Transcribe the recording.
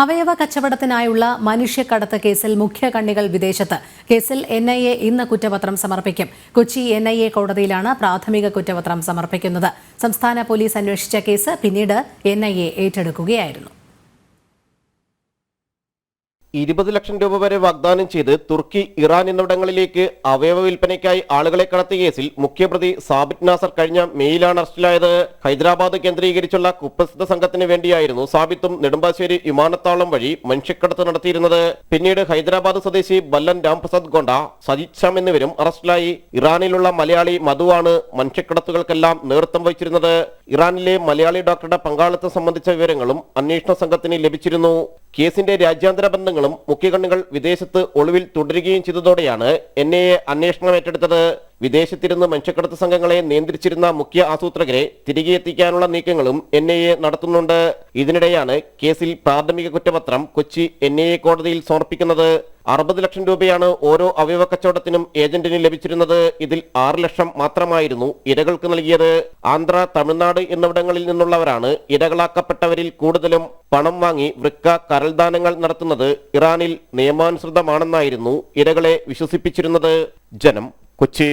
അവയവ കച്ചവടത്തിനായുള്ള മനുഷ്യക്കടത്ത് കേസിൽ മുഖ്യ കണ്ണികൾ വിദേശത്ത്. കേസിൽ എൻ ഐ എ ഇന്ന് കുറ്റപത്രം സമർപ്പിക്കും. കൊച്ചി എൻ ഐ എ കോടതിയിലാണ് പ്രാഥമിക കുറ്റപത്രം സമർപ്പിക്കുന്നത്. സംസ്ഥാന പോലീസ് അന്വേഷിച്ച കേസ് പിന്നീട് എൻ ഐ എ ഏറ്റെടുക്കുകയായിരുന്നു. ഇരുപത് ലക്ഷം രൂപ വരെ വാഗ്ദാനം ചെയ്ത് തുർക്കി ഇറാൻ എന്നിവിടങ്ങളിലേക്ക് അവയവ വിൽപ്പനയ്ക്കായി ആളുകളെ കടത്തിയ കേസിൽ മുഖ്യപ്രതി സാബിത് നാസർ കഴിഞ്ഞ മെയിലാണ് അറസ്റ്റിലായത്. ഹൈദരാബാദ് കേന്ദ്രീകരിച്ചുള്ള കുപ്രസിദ്ധ സംഘത്തിന് വേണ്ടിയായിരുന്നു സാബിത്തും നെടുമ്പാശ്ശേരി വിമാനത്താവളം വഴി മനുഷ്യക്കടത്ത് നടത്തിയിരുന്നത്. പിന്നീട് ഹൈദരാബാദ് സ്വദേശി ബല്ലൻ രാംപ്രസാദ് ഗോണ്ട സജിത് ഷാം എന്നിവരും അറസ്റ്റിലായി. ഇറാനിലുള്ള മലയാളി മധുവാണ് മനുഷ്യക്കടത്തുകൾക്കെല്ലാം നേതൃത്വം വഹിച്ചിരുന്നത്. ഇറാനിലെ മലയാളി ഡോക്ടറുടെ പങ്കാളിത്തം സംബന്ധിച്ച വിവരങ്ങളും അന്വേഷണ സംഘത്തിന് ലഭിച്ചിരുന്നു. കേസിന്റെ രാജ്യാന്തര ബന്ധങ്ങളും മുഖ്യകണ്ണികൾ വിദേശത്ത് ഒളിവിൽ തുടരുകയും ചെയ്തതോടെയാണ് എൻ ഐ എ അന്വേഷണം ഏറ്റെടുത്തത്. വിദേശത്തിരുന്ന് മനുഷ്യക്കടത്ത് സംഘങ്ങളെ നിയന്ത്രിച്ചിരുന്ന മുഖ്യ ആസൂത്രകരെ തിരികെ എത്തിക്കാനുള്ള നീക്കങ്ങളും എൻ ഐ എ നടത്തുന്നുണ്ട്. ഇതിനിടെയാണ് കേസിൽ പ്രാഥമിക കുറ്റപത്രം കൊച്ചി എൻ ഐ എ കോടതിയിൽ സമർപ്പിക്കുന്നത്. അറുപത് ലക്ഷം രൂപയാണ് ഓരോ അവയവ കച്ചവടത്തിനും ഏജന്റിന് ലഭിച്ചിരുന്നത്. ഇതിൽ ആറ് ലക്ഷം മാത്രമായിരുന്നു ഇരകൾക്ക് നൽകിയത്. ആന്ധ്ര തമിഴ്നാട് എന്നിവിടങ്ങളിൽ നിന്നുള്ളവരാണ് ഇരകളാക്കപ്പെട്ടവരിൽ കൂടുതലും പണം വാങ്ങി വൃക്ക കരൽദാനങ്ങൾ നടത്തുന്നത് ഇറാനിൽ നിയമാനുസൃതമാണെന്നായിരുന്നു ഇരകളെ വിശ്വസിപ്പിച്ചിരുന്നത്. ജനം കൊച്ചി.